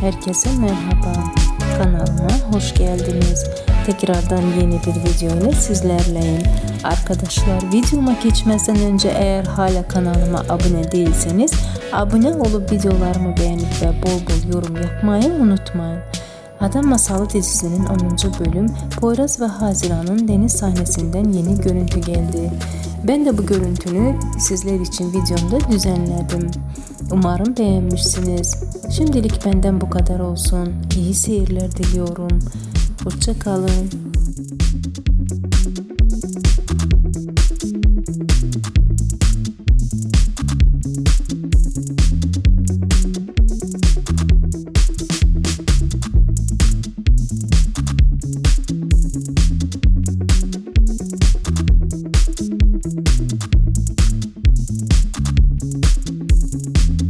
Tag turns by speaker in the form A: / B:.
A: Herkese merhaba. Kanalıma hoş geldiniz. Tekrardan yeni bir video ile sizlerleyim. Arkadaşlar videoma geçmeden önce eğer hala kanalıma abone değilseniz abone olup videolarımı beğenip ve bol bol yorum yapmayı unutmayın. Adam Masalı dizisinin 10. bölüm Poyraz ve Haziran'ın deniz sahnesinden yeni görüntü geldi. Ben de bu görüntünü sizler için videomda düzenledim. Umarım beğenmişsiniz. Şimdilik benden bu kadar olsun. İyi seyirler diliyorum. Hoşçakalın. thank you